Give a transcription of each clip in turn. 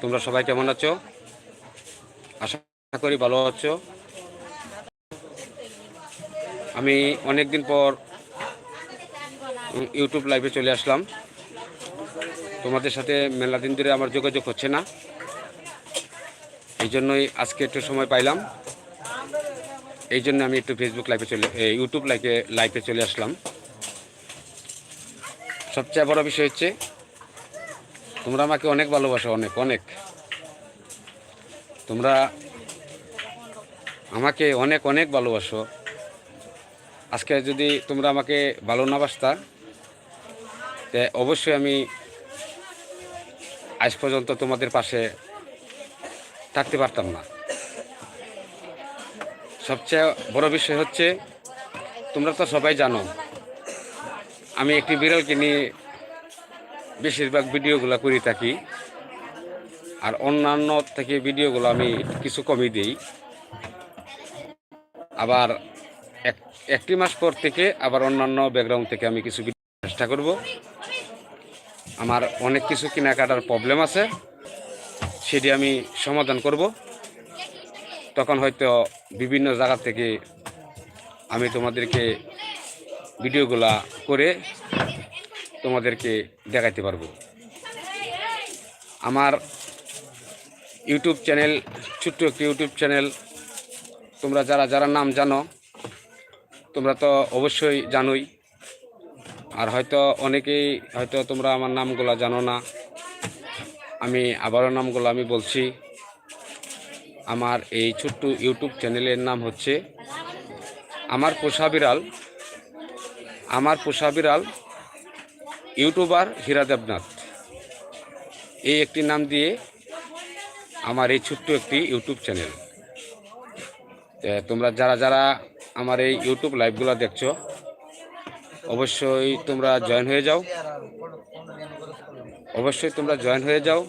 তোমরা সবাই কেমন আছো? আশা করি ভালো আছো। আমি অনেক দিন পর ইউটিউব লাইভে চলে আসলাম। তোমাদের সাথে মেলা দিন ধরে আমার যোগাযোগ হচ্ছে না। এই জন্যই আজকে একটু সময় পাইলাম। এই জন্য আমি একটু ফেসবুক লাইভে চলে ইউটিউব লাইভে লাইভে চলে আসলাম। সবচেয়ে বড় বিষয় হচ্ছে তোমরা আমাকে অনেক ভালোবাসো, অনেক অনেক। তোমরা আমাকে অনেক অনেক ভালোবাসো। আজকে যদি তোমরা আমাকে ভালো না বাসতা, তে অবশ্যই আমি আজ পর্যন্ত তোমাদের পাশে থাকতে পারতাম না। সবচেয়ে বড় বিষয় হচ্ছে, তোমরা তো সবাই জানো, আমি একটি বিড়ালকে নিয়ে বেশিরভাগ ভিডিওগুলো করে থাকি। আর অন্যান্য থেকে ভিডিওগুলো আমি কিছু কমই দিই। আবার এক, একটি মাস পর থেকে আবার অন্যান্য ব্যাকগ্রাউন্ড থেকে আমি কিছু চেষ্টা করব। আমার অনেক কিছু কেনাকাটার প্রবলেম আছে, সেটি আমি সমাধান করব। তখন হয়তো বিভিন্ন জায়গা থেকে আমি তোমাদেরকে ভিডিওগুলা করে তোমাদেরকে দেখাইতে পারব। আমার ইউটিউব চ্যানেল, ছোট্ট একটি ইউটিউব চ্যানেল, তোমরা যারা যারা নাম জানো, তোমরা তো অবশ্যই জানোই। আর হয়তো অনেকেই হয়তো তোমরা আমার নামগুলো জানো না। আমি আবারও নামগুলো আমি বলছি। আমার এই ছোট্ট ইউটিউব চ্যানেলের নাম হচ্ছে আমার পোষা বিড়াল। আমার পোষা বিড়াল ইউটিউবার হীরা দেবনাথ। এই একটি নাম দিয়ে আমার এই ছোট্ট একটি ইউটিউব চ্যানেল। তোমরা যারা যারা আমার এই ইউটিউব লাইভগুলো দেখছ, অবশ্যই তোমরা জয়েন হয়ে যাও। অবশ্যই তোমরা জয়েন হয়ে যাও।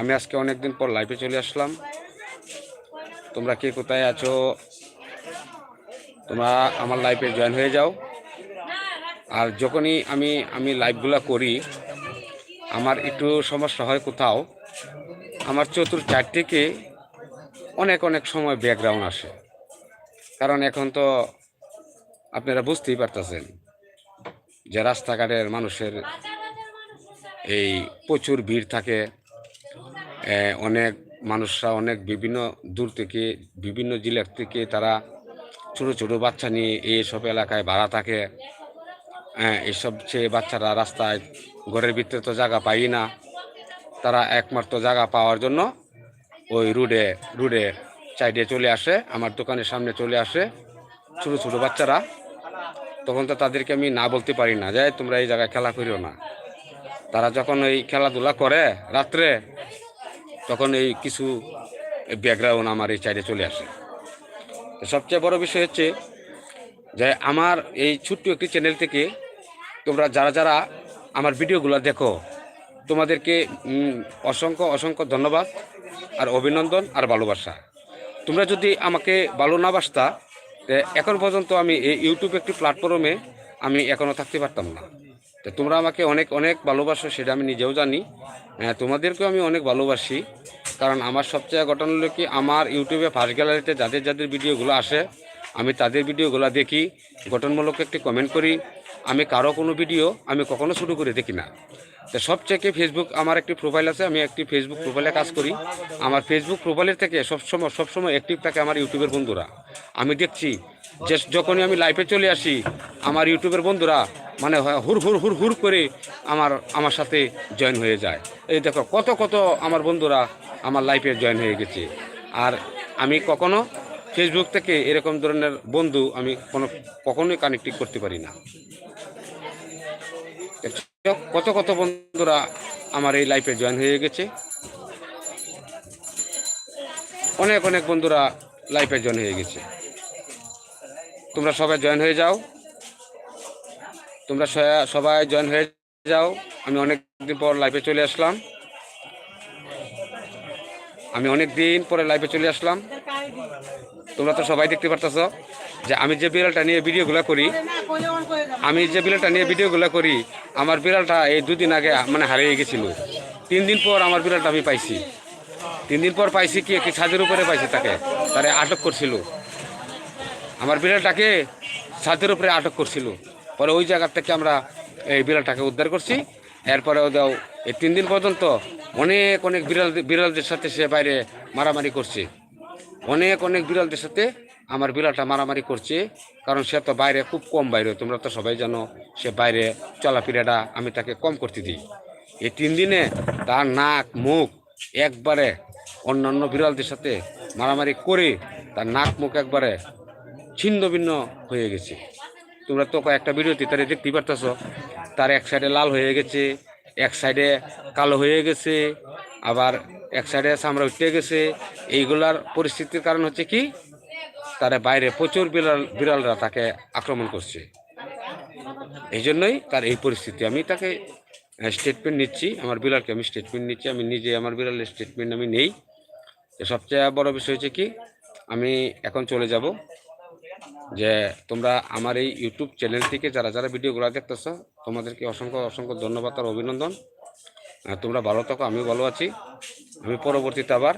আমি আজকে অনেকদিন পর লাইভে চলে আসলাম। তোমরা কে কোথায় আছো? তোমরা আমার লাইভে জয়েন হয়ে যাও। আর যখনই আমি আমি লাইভগুলো করি, আমার একটু সমস্যা হয় কোথাও, আমার চতুর চার থেকে অনেক অনেক সময় ব্যাকগ্রাউন্ড আসে। কারণ এখন তো আপনারা বুঝতেই পারতেছেন যে রাস্তাঘাটের মানুষের এই প্রচুর ভিড় থাকে। অনেক মানুষরা অনেক বিভিন্ন দূর থেকে, বিভিন্ন জেলার থেকে তারা ছোট ছোট বাচ্চা নিয়ে এইসব এলাকায় ভাড়া থাকে। হ্যাঁ এইসব সে বাচ্চারা রাস্তায়, ঘরের ভিতরে তো জায়গা পাই না। তারা একমাত্র জায়গা পাওয়ার জন্য ওই রুডে রুডে সাইডে চলে আসে, আমার দোকানের সামনে চলে আসে। ছোট ছোট বাচ্চারা, তখন তো তাদেরকে আমি না বলতে পারি না, যে তোমরা এই জায়গায় খেলা করিও না। তারা যখন এই খেলাধুলা করে রাত্রে, তখন এই কিছু ব্যাকগ্রাউন্ড আমার এই সাইডে চলে আসে। সবচেয়ে বড় বিষয় হচ্ছে যে আমার এই ছোট্ট একটি চ্যানেল থেকে তোমরা যারা যারা আমার ভিডিওগুলো দেখো, তোমাদেরকে অসংখ্য অসংখ্য ধন্যবাদ আর অভিনন্দন আর ভালোবাসা। তোমরা যদি আমাকে ভালো না বাসতা এখন পর্যন্ত আমি এই ইউটিউব একটি প্ল্যাটফর্মে আমি এখনও থাকতে পারতাম না। তো তোমরা আমাকে অনেক অনেক ভালোবাসো, সেটা আমি নিজেও জানি। হ্যাঁ তোমাদেরকেও আমি অনেক ভালোবাসি। কারণ আমার সবচেয়ে ঘটনা হলো কি, আমার ইউটিউবে ফার্স্ট গ্যালারিতে যাদের যাদের ভিডিওগুলো আসে। আমি তাদের ভিডিওগুলো দেখি, গঠনমূলক একটি কমেন্ট করি। আমি কারও কোনো ভিডিও আমি কখনো শুরু করে দেখি না। তো সবচেয়ে ফেসবুক আমার একটি প্রোফাইল আছে, আমি একটি ফেসবুক প্রোফাইলে কাজ করি। আমার ফেসবুক প্রোফাইলের থেকে সবসময় সবসময় অ্যাক্টিভ থাকে আমার ইউটিউবের বন্ধুরা। আমি দেখছি যে যখনই আমি লাইভে চলে আসি, আমার ইউটিউবের বন্ধুরা মানে হুর হুর হুর হুর করে আমার আমার সাথে জয়েন হয়ে যায়। এই দেখো, কত কত আমার বন্ধুরা আমার লাইফে জয়েন হয়ে গেছে। আর আমি কখনো ফেসবুক থেকে এরকম ধরনের বন্ধু আমি কোনো, কখনোই কানেক্টিং করতে পারি না? কত কত বন্ধুরা আমার এই লাইফে জয়েন হয়ে গেছে। অনেক অনেক বন্ধুরা লাইফে জয়েন হয়ে গেছে। তোমরা সবাই জয়েন হয়ে যাও। তোমরা সবাই জয়েন হয়ে যাও। আমি অনেক দিন পর লাইফে চলে আসলাম। আমি অনেক দিন পরে লাইফে চলে আসলাম। তোমরা তো সবাই দেখতে পারতেছ যে আমি যে বিড়ালটা নিয়ে ভিডিওগুলো করি, আমি যে বিড়ালটা নিয়ে ভিডিওগুলো করি, আমার বিড়ালটা এই দুদিন আগে মানে হারিয়ে গেছিল। তিন দিন পর আমার বিড়ালটা আমি পাইছি। তিন দিন পর পাইছি কি একটি ছাদের উপরে পাইছি তাকে, তারে আটক করছিল। আমার বিড়ালটাকে ছাদের উপরে আটক করছিল। পরে ওই জায়গা থেকে আমরা এই বিড়ালটাকে উদ্ধার করছি। এরপরে ওদের এই তিন দিন পর্যন্ত অনেক অনেক বিড়াল, বিড়ালদের সাথে সে বাইরে মারামারি করছে। অনেক অনেক বিড়ালদের সাথে আমার বিড়ালটা মারামারি করছে, কারণ সে তো বাইরে খুব কম বাইরে, তোমরা তো সবাই জানো, সে বাইরে চলাফেরাটা আমি তাকে কম করতে দিই। এই তিন দিনে তার নাক, মুখ একবারে অন্যান্য বিড়ালদের সাথে মারামারি করে, তার নাক, মুখ একবারে ছিন্ন ভিন্ন হয়ে গেছে। তোমরা তো একটা ভিডিওতে তারা দেখতেই পারতেছ, তার এক সাইডে লাল হয়ে গেছে, এক সাইডে কালো হয়ে গেছে, আবার এক সাইডে চামড়া উঠে গেছে। এইগুলার পরিস্থিতির কারণ হচ্ছে কি? তারা বাইরে প্রচুর বিড়াল বিড়ালরা তাকে আক্রমণ করছে। এই জন্যই তার এই পরিস্থিতি। আমি তাকে স্টেটমেন্ট নিচ্ছি, আমার বিড়ালকে আমি স্টেটমেন্ট নিচ্ছি। আমি নিজে আমার বিড়ালের স্টেটমেন্ট আমি নেই। সবচেয়ে বড় বিষয় হচ্ছে কি, আমি এখন চলে যাব। যে তোমরা আমার এই ইউটিউব চ্যানেল থেকে যারা যারা ভিডিওগুলো দেখতেছ, তোমাদেরকে অসংখ্য অসংখ্য ধন্যবাদ আর অভিনন্দন। তোমরা ভালো থাকো আমি ভালো আছি। আমি পরবর্তীতে আবার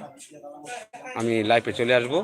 আমি লাইফে চলে আসব।